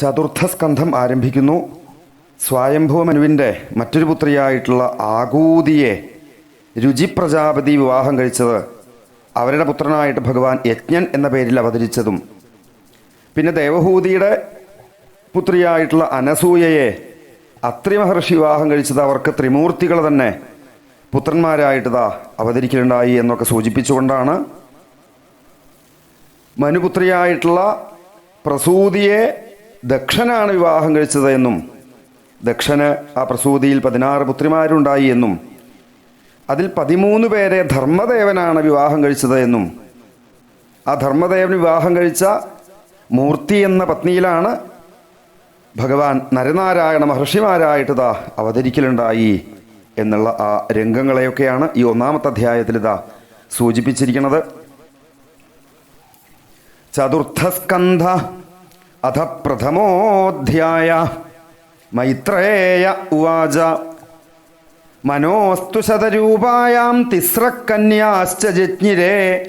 ചതുർത്ഥ സ്കന്ധം ആരംഭിക്കുന്നു. സ്വയംഭൂ മനുവിന്റെ മറ്റൊരു പുത്രിയായിട്ടുള്ള ആകൂതിയെ രുചി പ്രജാപതി വിവാഹം കഴിച്ചത് അവരുടെ പുത്രനായിട്ട് ഭഗവാൻ യജ്ഞൻ എന്ന പേരിൽ അവതരിച്ചതും. പിന്നെ ദേവഹൂതിയുടെ പുത്രിയായിട്ടുള്ള അനസൂയയെ അത്രി മഹർഷി വിവാഹം കഴിച്ചത് അവർക്ക് ത്രിമൂർത്തികൾ തന്നെ പുത്രന്മാരായിട്ടതാ അവതരിക്കലുണ്ടായി എന്നൊക്കെ സൂചിപ്പിച്ചുകൊണ്ടാണ് മനുപുത്രിയായിട്ടുള്ള പ്രസൂതിയെ ദക്ഷനാണ് വിവാഹം കഴിച്ചത് എന്നും ദക്ഷന് ആ പ്രസൂതിയിൽ പതിനാറ് പുത്രിമാരുണ്ടായി എന്നും അതിൽ പതിമൂന്ന് പേരെ ധർമ്മദേവനാണ് വിവാഹം കഴിച്ചത് എന്നും ആ ധർമ്മദേവൻ വിവാഹം കഴിച്ച മൂർത്തി എന്ന പത്നിയിലാണ് ഭഗവാൻ നരനാരായണ മഹർഷിമാരായിട്ടിതാ അവതരിക്കലുണ്ടായി എന്നുള്ള ആ രംഗങ്ങളെയൊക്കെയാണ് ഈ ഒന്നാമത്തെ അധ്യായത്തിൽ ഇതാ സൂചിപ്പിച്ചിരിക്കുന്നത്. ചതുർത്ഥസ്കന്ധ അധ പ്രഥമോധ്യായ. മൈത്രേയ ഉവാച. മനോസ്തു ശതരൂപായാം തിസ്രക്കന്യാശ്ച ജിജ്ഞിരേ.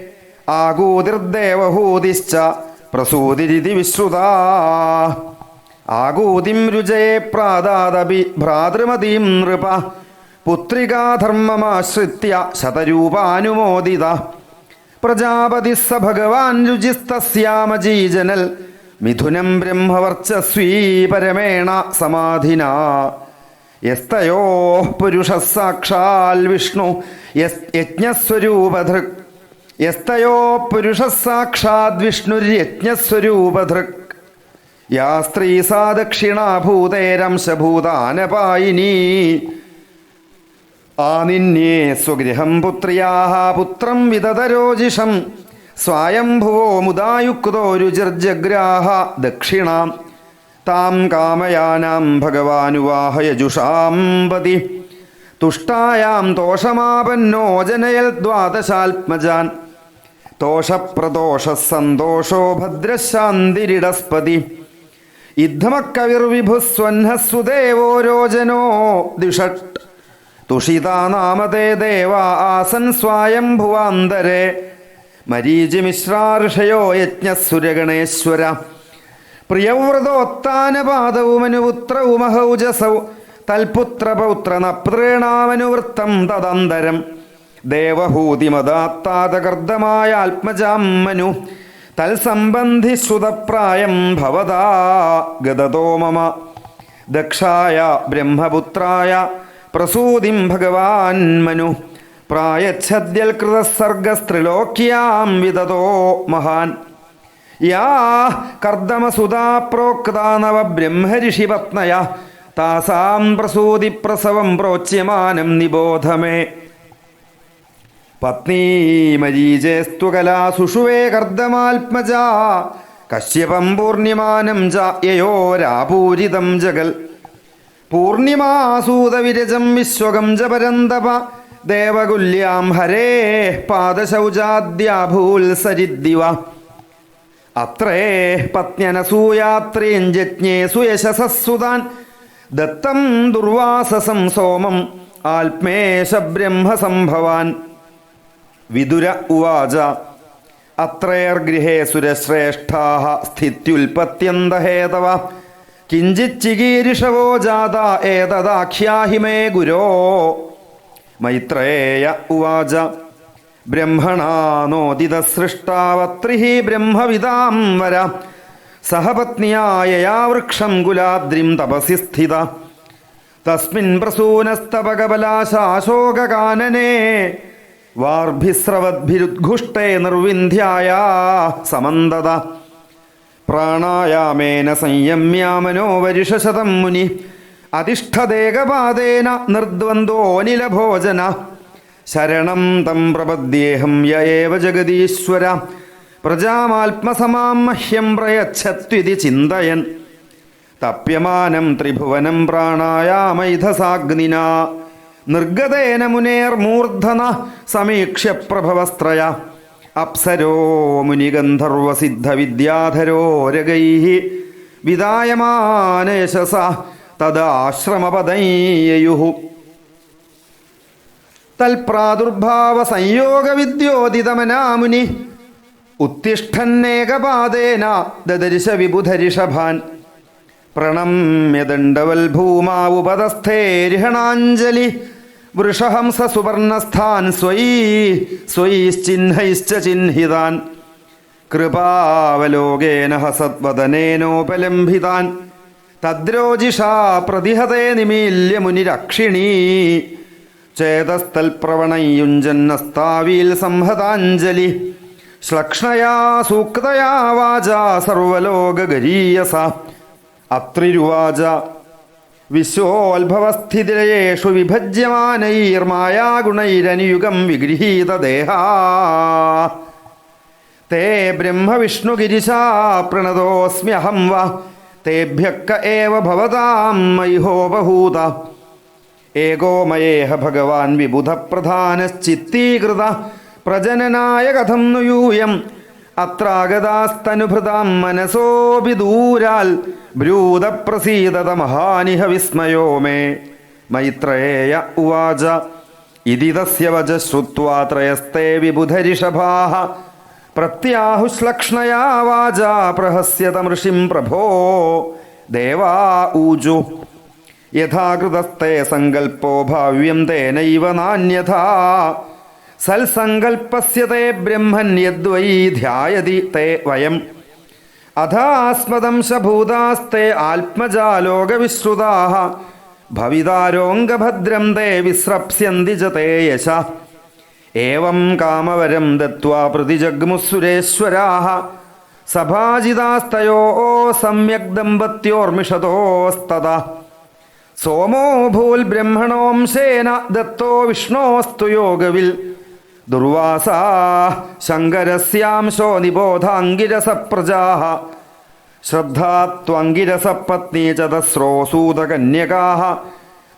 ആകൂതിർദേവഹൂതിശ്ച പ്രസൂതിരിതി വിശ്രുതാ. ആകൂതിം രുജയെ പ്രാദാദപി ഭ്രാതൃമതീം നൃപ. പുത്രികാധർമ്മമാശ്രിത്യ ശതരൂപാനുമോദിത. പ്രജാപതി സ ഭഗവാൻ രുചിസ്തസ്യാമജീജനൽ മിഥുനം ബ്രഹ്മവർച്ചസ്വീ പരമേണ സമാധിന. യസ്തയോ പുരുഷ സാക്ഷാൽ വിഷ്ണു യജ്ഞസ്വരൂപധൃക് യസ്തയോ പുരുഷ സാക്ഷാത് വിഷ്ണുര്യജ്ഞസ്വരൂപധൃക് യാ സ്ത്രീ സാ ദക്ഷിണാഭൂതേരംശഭൂതാനപായിനീ ആനിന്യേ സ്വഗൃഹം പുത്രിയാ പുത്രം വിദതരോജിഷം സ്വായംഭുവോ മുദായുക്തോ രുചിർജഗ്രാഹ ദക്ഷിണാം. താം കാമയാനാം ഭഗവാനുവാഹയജുഷാം പതി. തുഷ്ടായാം തോഷമാപന്നോ ജനയൽ ദ്വാദശാത്മജാൻ. തോഷപ്രദോഷ സന്തോഷോ ഭദ്രശാന്തിരിടസ്പതി. ഇദ്ധമക്കവിർവിഭുസ്വഹസ്സുദേവോ രോജനോ ദിഷട്ട്. തുഷിതാ നാമതേ ദേവ ആസൻ സ്വായംഭുവാന്തരെ. മരീചിമിശ്രാർഷയോ യജ്ഞസുരഗണേശ്വര പ്രിയവ്രതോത്താനപാദവുമനുപുത്രവുമഹൗജസൗ തൽപുത്രപൗത്രനപ്തൃണാമനുവൃത്തം തദന്തരം. ദേവഹൂതിമദാത്താതകർദ്ദമായ ആത്മജാം മനു തൽസംബന്ധി ശ്രുതപ്രായം ഭവതാ ഗതതോ മമ. ദക്ഷായ ബ്രഹ്മപുത്രായ പ്രസൂതിം ഭഗവാൻ മനു. പ്രായച്ഛദ്യൽകൃതസർഗസ്ത്രിലോക്യാം വിദതോ മഹാൻ. യാ കർദ്ദമസുതാ പ്രോക്താനവ ബ്രഹ്മഋഷിപത്നയ താസാം പ്രസൂതി പ്രസവം പ്രോച്യമാനം നിബോധമേ. പത്നീ മരീചേസ്തു കലാ സുഷുവേ കർദ്ദമാത്മജാ. കശ്യപം പൂർണിമാനം ച യയോരാപൂരിതം ജഗൽ. പൂർണിമാസൂതവിരജം വിശ്വകം ജപരന്തപ. പരന്തപ ദേവകുല്യാം ഹരേ പാദശൗചാദ്യാഭൂൽ സരിദ്ദിവ അത്രേ പത്നസൂയാത്രീം ജജ്ഞേ സുയശസുതാൻ ദത്തം ദുർവാസസം സോമം ആത്മേശ ബ്രഹ്മസംഭവാൻ. വിദുര ഉവാച അത്രേർഗൃഹേ സുരശ്രേഷ്ഠാ സ്ഥിത്യുൽപത്യന്തഹേതവ. കിഞ്ചിച്ചികീരിഷവോ ജാത ഏതദാഖ്യാഹിമേ ഗുരോ. മൈത്രേയ ഉവാച. ബ്രഹ്മണാനോദിത സൃഷ്ടാവത്രി ബ്രഹ്മവിതാം വര. സഹപത്നിയായ വൃക്ഷം കുലാദ്രിം തപസി സ്ഥിത. തസ്മിൻ പ്രസൂനസ്തപകബലാശാശോകാനനേ വാർഭിസ്രവദ്ഭിരുദ്ഘുഷ്ടേ നിർവിന്ധ്യായ സമന്തത. പ്രാണായാമേന സംയമ്യാമനോ വരിഷശതം മുനി. അതിഷ്ഠദേകപാദേന നിർദ്വന്ദ്വോനിലഭോജന ശരണം തം പ്രപദ്യേഹം യേവ ജഗദീശ്വര. പ്രജാമാത്മസമാം മഹ്യം പ്രയച്ഛത്വിതി ചിന്തയൻ. തപ്യമാനം ത്രിഭുവനം പ്രാണായാമൈധസാഗ്നിന. നിർഗതേന മുനേർമൂർധന സമീക്ഷ പ്രഭവസ്ത്രയ അപ്സരോ മുനിഗന്ധർവസിദ്ധവിദ്യാധരോരഗൈ വിദായമാനേശസ തദാശ്രമപദയ്യയു തൽപ്രാദുർഭാവ സംയോഗവിദ്യോദിതമനാമുനി ഉത്തിഷ്ഠന്നേകപാദേന ദദരിശ വിബുധരിഷഭാൻ പ്രണമ്യദണ്ഡവൽ ഭൂമാവുപതസ്ഥേരിഹണാഞ്ജലി വൃഷഹംസ സുവർണസ്ഥാൻ സ്വൈ സ്വൈശ്ചിഹ്നൈശ്ച ചിഹ്നിതാൻ. കൃപാവലോകേന ഹസദ്വദനേനോപലംഭിതാൻ തദ്രോജിഷാ പ്രതിഹതേ നിമീല്യ മുനിരക്ഷിണീ. ചേതസ്ഥൽപ്രവണയുഞ്ജന്നസ്താവീൽ സംഹതാഞ്ജലി. ശ്ലക്ഷ്ണയാ സൂക്തയാ വാച സർവലോകഗരീയസ. അത്രിരുവാച വിശ്വോത്ഭവസ്ഥിതിരയേഷു വിഭജ്യമാനൈർമായാഗുണൈരനുയുഗം വിഗൃഹീതദേഹാ തേ ബ്രഹ്മവിഷ്ണുഗിരിശാ പ്രണതോസ്മ്യഹം വ. തേഭ്യക്ക ഏവ ഭവതാം മൈഹോപഹൂത ഏകോ മയേഹ ഭഗവാൻ വിബുധപ്രധാനശ്ചിത്തീകൃത പ്രജനനായ കഥം നുയൂയം യൂയം അത്രാഗതാസ്തനുഭൃതാം മനസോപി ദൂരാൽ ബ്രൂതപ്രസീദത മഹാനിഹ വിസ്മയോ മേ മൈത്രേയ ഉവാച ഇതി തസ്യ വച ശ്രുത്വാ ത്രയസ്തേ വിബുധരിഷഭാः പ്രത്യാഹുശ്ലക്ഷ്ണയാ പ്രഹസ്യത പ്രഹസ്യതമൃഷിം പ്രഭോ ദേവാ ഊജു. യഥാകൃതസ്തേ സങ്കൽപ്പോ ഭാവ്യം തേനൈവ നാന്യഥാ സൽസങ്കൽപ്പസ്യ ബ്രഹ്മൻ യദ്വൈ ധ്യായതി തേ വയം. അഥാസ്മദംശഭൂതാസ്തേ ആത്മജാലോകവിശ്രുതാ ഭവിതാരോംഗഭദ്രം തേ വിസ്രപ്സ്യന്തി ജ തേ യശ. ഏവം കാമവരം ദത്വാ പ്രതിജഗ്മുസുരേശ്വരാഹ. സഭാജിതാസ്തയോ സമ്യക് ദമ്പത്യോർമിഷതോസ്തത സോമോ ഭൂൽ ബ്രഹ്മണോംശേന ദത്തോ വിഷ്ണോസ്തു യോഗവിൽ. ദുർവാസാ ശങ്കരസ്യാംശോ നിബോധാംഗിരസ പ്രജാ ശ്രദ്ധാത്വംഗിരസപത്നീ ചതസ്രോസൂതകന്യകാ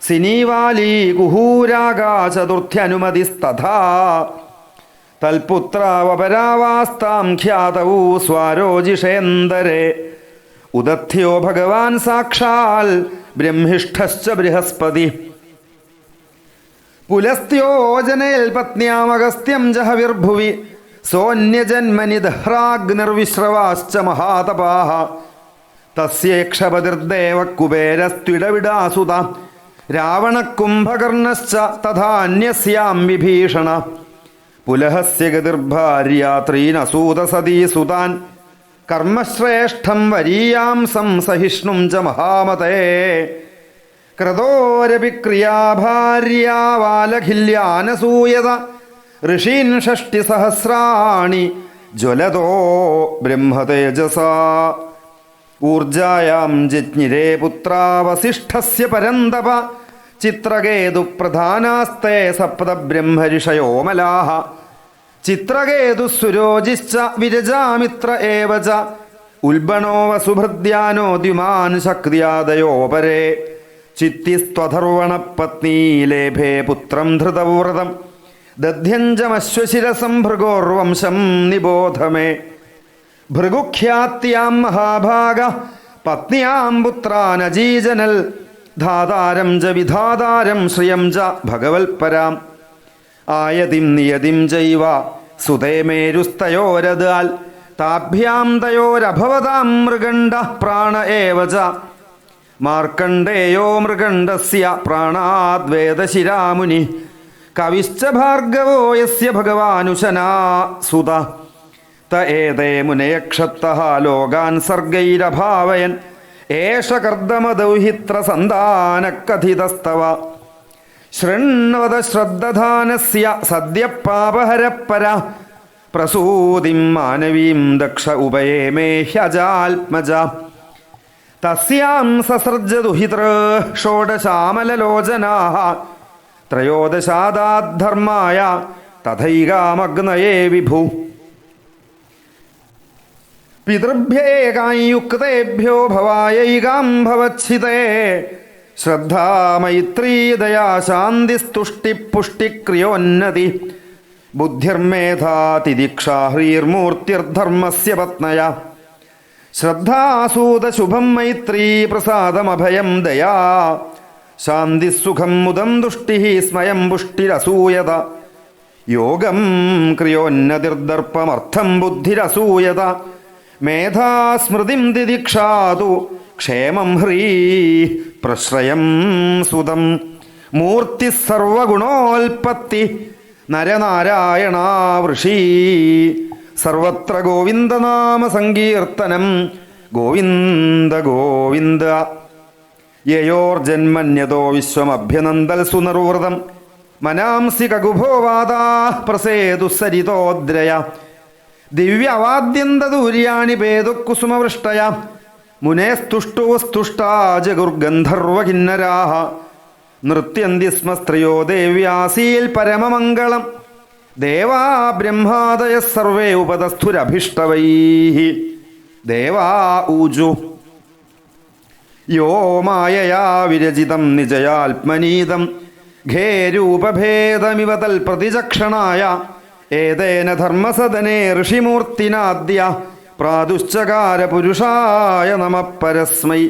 സിനീവാലീ കുഹൂരാഗാ ചതുർത്ഥ്യനുമതിസ്തഥാ തൽപുത്രാവപരാവാസ്താം ഖ്യാതവൂ സ്വാരോജിഷേന്ദരേ ഉദധ്യോ ഭഗവാൻ സാക്ഷാൽ ബ്രഹ്മിഷ്ഠശ്ച ബൃഹസ്പതി. പുലസ്ത്യോജനേൽ പത്നിയാമഗസ്ത്യം ജഹവിർഭുവി സോന്യജന്മനി ദഹ്രാഗ്നിർവിശ്രവാശ്ച മഹാതപാഹ. തസ്യേക്ഷപതിർദേവ കുബേരസ്ത്വിടവിടാസുത രാവണകുംഭകർണശ്ച തഥാന്യസ്യാം വിഭീഷണ. പുലഹസ്യ ഗതിർഭാര്യാത്രീനസൂതസതീസുതാൻ കർമ്മശ്രേഷ്ഠം വരീയാം സഹിഷ്ണും ച മഹാമതേ. ക്രതോരപി ക്രിയാഭാര്യാവാലഖില്യാനസൂയത ഋഷീൻ ഷഷ്ടിസഹസ്രാണി ജ്വലതോ ബ്രഹ്മതേജസ. ഊർജായാം ജജ്ഞിരേ പുത്രാവസിഷ്ഠസ്യ പരന്തപ. ചിത്രകേതു പ്രധാനാസ്തേ സപ്ത ബ്രഹ്മരിഷയോമലാഹ ചിത്രകേതു സുരോജിശ്ച വിരജാമിത്ര ഏവ ച ഉൽബണോ വസുഭൃദ്യാനോ ദ്യുമാൻ ശക്തിയാദയോപരേ. ചിത്തിസ്ത്വധർവണ പത്നീ ലേഭേ പുത്രം ധൃതവ്രതം. ദധ്യഞ്ചമശ്വശിരസം ഭൃഗോർവംശം നിബോധമേ. ഭൃഗുഖ്യാത്യാം മഹാഭാഗ. പത്നിയാം പുത്രാനജീജനൽ. ധാതാരം ച വിധാതാരം ശ്രിയം ച ഭഗവത്പരാം. ആയതിം നിയതിം ചൈവ സുതേമേരുസ്തയോരതാൽ താഭ്യാം തയോരഭവതാം മൃഗണ്ഡ പ്രാണ ഏവ ച മാർക്കണ്ഡേയോ മൃഗണ്ഡസ്യ പ്രാണാദ്വേദശിരാമുനി കവിശ്ച ഭാർഗവോ യസ്യ ഭഗവാനുശനാ സുത. ത ഏതേ മുനയക്ഷത്ത ലോകാൻ സർഗൈരഭാവയൻ. ഏഷ സന്താനക്കഥിതസ്തവ ശൃണ്വത ശ്രദ്ധാനസ്യ സദ്യ പാപഹരപ്പര പ്രസൂതിം മാനവീം ദക്ഷ ഉപയേമേ ഹ്യജാത്മജ. തസ്യാം സസൃജദുഹിതൃ ഷോഡശാമലലോചനാः ത്രയോദശാദാദ്ധർമായ തഥൈകാമഗ്നയേ വിഭു. പിതൃഭ്യേകായുക്തേഭ്യോ ഭവായൈകാം ഭവച്ഛിതേ ശ്രദ്ധാ മൈത്രീ ദയാ ശാന്തിസ്തുഷ്ടിപുഷ്ടിക്രിയോന്നതി ബുദ്ധിർമേധാ തിദിക്ഷാ ഹ്രീർമൂർത്തിർധർമ്മസ്യ പത്നയ. ശ്രദ്ധാസൂതശുഭം മൈത്രീ പ്രസാദമഭയം ദയാ. ശാന്തിസുഖം മുദം ദുഷ്ടി സ്മയം പുഷ്ടിരസൂയത. യോഗം ക്രിയോന്നതിർദർപ്പമർത്ഥം ബുദ്ധിരസൂയത. മേധാസ്മൃതിം ദിദിക്ഷാതു ക്ഷേമം ഹ്രീ. പ്രശ്രയം സുതം. മൂർത്തി സർവഗുണോൽപത്തി. നരനാരായണ വൃഷീ സർവത്ര ഗോവിന്ദനാമ സങ്കീർത്തനം. ഗോവിന്ദ ഗോവിന്ദ. യയോർജന്മന്യതോ വിശ്വമഭ്യനന്ദൽ സുനിർവൃതം. മനാംസി കകുഭോവാദാ പ്രസേതു സരിതോദ്രയ. ദിവ്യവാദ്യന്തദൂര്യാണി പേതുക്കുസുമവൃഷ്ടയ മുനേസ്തുഷ്ടോസ്തുഷ്ടാ ജഗുർഗന്ധർവകിന്നരാഹ നൃത്യന്തി സ്മ സ്ത്രീയോ ദേവ്യാസീൽ പരമമംഗളം. ദേവാ ബ്രഹ്മാദയ സർവേ ഉപതസ്ഥുരഭിഷ്ടവൈ ദേവാ ഊജു. യോ മായയാ വിരചിതം നിജയാത്മനീതം. ഘേരൂപഭേദമിവ തൽപ്രതിചക്ഷണായ. ഏതേന ധർമ്മസദനെ ഋഷിമൂർത്തിനാദ്യ പ്രാദുശ്ചകാര പുരുഷായ നമ പരസ്മൈ.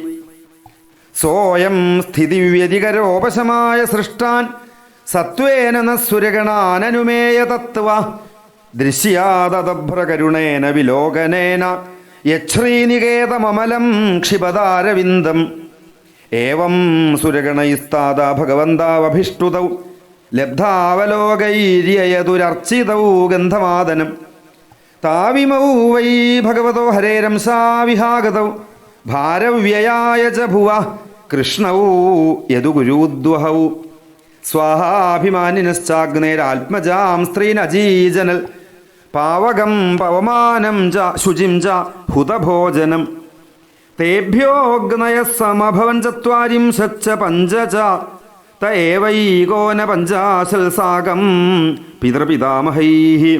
സോയം സ്ഥിതിവ്യതികരോപശമായ സൃഷ്ടാൻ സത്വേന സുരഗണാനനുമേയ തത്വ. ദൃശ്യാതഭ്രകരുണേന വിലോകനേന യശ്രീനികേതമലം ക്ഷിപതാരവിന്ദം. ഏവം സുരഗണൈസ്താദ ഭഗവന്താവഭിഷ്ടുതൗ. ലബ്ധാവലോകൈര്യയതുരർച്ചിതൗ ഗന്ധമാദനം താവിമൗ വൈ ഭഗവതോ ഹരേരംസാവിഹാഗതൗ ഭാരവ്യയായ ച ഭുവ കൃഷ്ണൗ യദുഗുരുദ്വഹൗ സ്വാഹാഭിമാനിനശ്ചാഗ്നേരാത്മജാം സ്ത്രീനജീജനൽ. പാവകം പവമാനം ച ശുചിം ച ഹുതഭോജനം. തേഭ്യോഗ്നയ സമഭവൻ ചത്വാരിംശച്ച പഞ്ച ച ത ഏവൈകോന പഞ്ചാശൽ സാകം പിതൃപിതാമഹൈ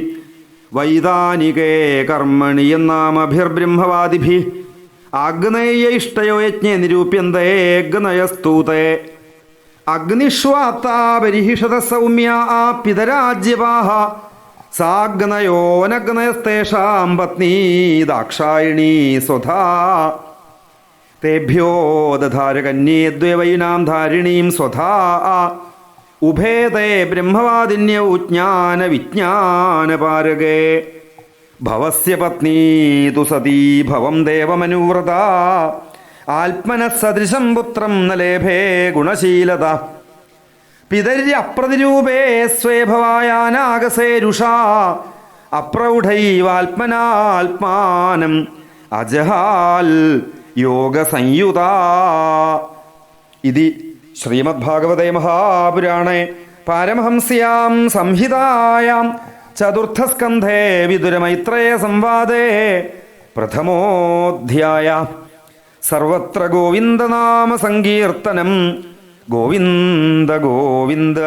വൈതാനികേ കർമ്മണി എന്നാമഭിർബ്രഹ്മവാദിഭി ആഗ്നേയ ഇഷ്ടയോ യജ്ഞേ നിരൂപ്യന്തേഗ്നയസ്തൂതേ അഗ്നിഷ്വാത്താ പരിഹിഷത സൗമ്യ ആ പിതരാജ്യവാഹ. സാഗ്നയോനഗ്നയസ്തേഷാം പത്നീ ദാക്ഷായണീ സ്വധാ. തേഭ്യോ ധാരിണീം സ്വധാ ഉഭേദേ ബ്രഹ്മവാദിന്യൗ ജ്ഞാന വിജ്ഞാനപാരകേ ഭവസ്യ പത്നീ തു സതീ ഭവം ദേവമനുവ്രത ആത്മനസദൃശം പുത്രം നലേഭേ ലേഭേ ഗുണശീലത പിതര്യപ്രതിരൂപേ സ്വേ ഭവായാനാഗസേരുഷാ അപ്രൗഢൈവാത്മനാത്മാനം അജഹാൽ യോഗസംയുതാ. ഇതി ശ്രീമദ്ഭാഗവതേ മഹാപുരാണേ. പാരമഹംസ്യാം സംഹിതായാം ചതുർത്ഥസ്കന്ധേ വിദുരമൈത്രേയ സംവാദേ. പ്രഥമോധ്യായ. സർവത്ര ഗോവിന്ദനാമ സങ്കീർത്തനം. ഗോവിന്ദ ഗോവിന്ദ.